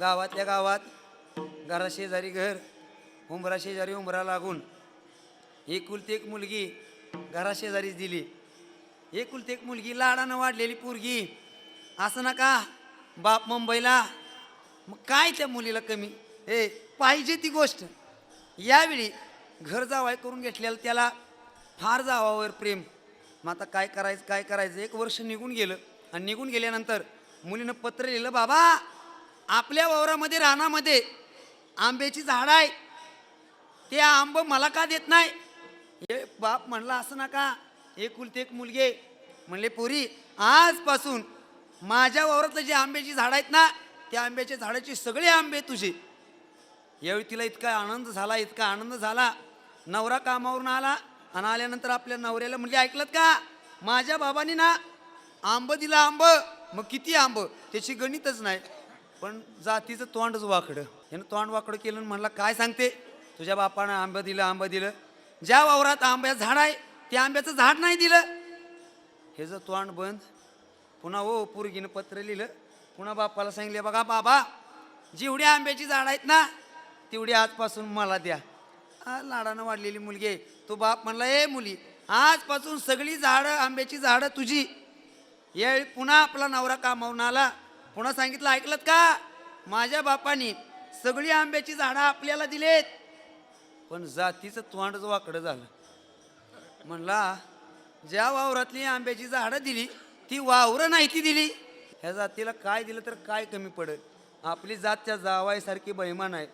गावातल्या गावात घराशेजारी घर उंबराशेजारी उंबरा लागून एकुलती एक मुलगी घराशेजारीच दिली. एकुलती एक मुलगी लाडानं वाढलेली पोरगी. असं नका बाप मुंबईला. मग काय त्या मुलीला कमी? ए पाहिजे ती गोष्ट. यावेळी घर जावाय करून घेतलेलं त्याला फार जावावर प्रेम. मग आता काय करायचं काय करायचं? एक वर्ष निघून गेलं. आणि निघून गेल्यानंतर मुलीनं पत्र लिहिलं बाबा आपल्या वावरामध्ये रानामध्ये आंब्याची झाडं आहे. ते आंब मला का देत नाही? हे बाप म्हणला असं नका. कुलते एक मुलगे. म्हणले पोरी आजपासून माझ्या वावरातलं जे आंब्याची झाडं आहेत ना त्या आंब्याच्या झाडाचे सगळे आंबे तुझे. यावेळी तिला इतका आनंद झाला इतका आनंद झाला. नवरा कामावरून आला आणि आल्यानंतर आपल्या नवऱ्याला म्हणजे ऐकलं का? माझ्या बाबांनी ना आंब दिला आंब. मग किती आंब? त्याची गणितच नाही. पण जातीचं तोंडच वाकडं. ह्यानं तोंड वाकडं केलं आणि म्हणला काय सांगते? तुझ्या बापानं आंबं दिलं आंबं दिलं. ज्या वावरात आंब्याचं झाड आहे त्या आंब्याचं झाड नाही दिलं. हे जर तोंड बंद पुन्हा हो पुरगीनं पत्र लिहिलं. पुन्हा बापाला सांगितले बघा बाबा जेवढी आंब्याची झाड आहेत ना तेवढी आजपासून मला द्या. लाडानं वाढलेली मुलगी आहे. तो बाप म्हणला ए मुली आजपासून सगळी झाडं आंब्याची झाडं तुझी. ये पुन्हा आपला नवरा कामावून आला. पुन्हा सांगितलं ऐकलं का? माझ्या बापाने सगळी आंब्याची झाडं आपल्याला दिलेत. पण जातीचं तोंडच वाकडं झालं. म्हणला ज्या वावरातली आंब्याची झाडं दिली ती वावरं नाही ती दिली. ह्या जातीला काय दिलं तर काय कमी पडेल? आपली जात त्या जावायसारखी बैमान आहे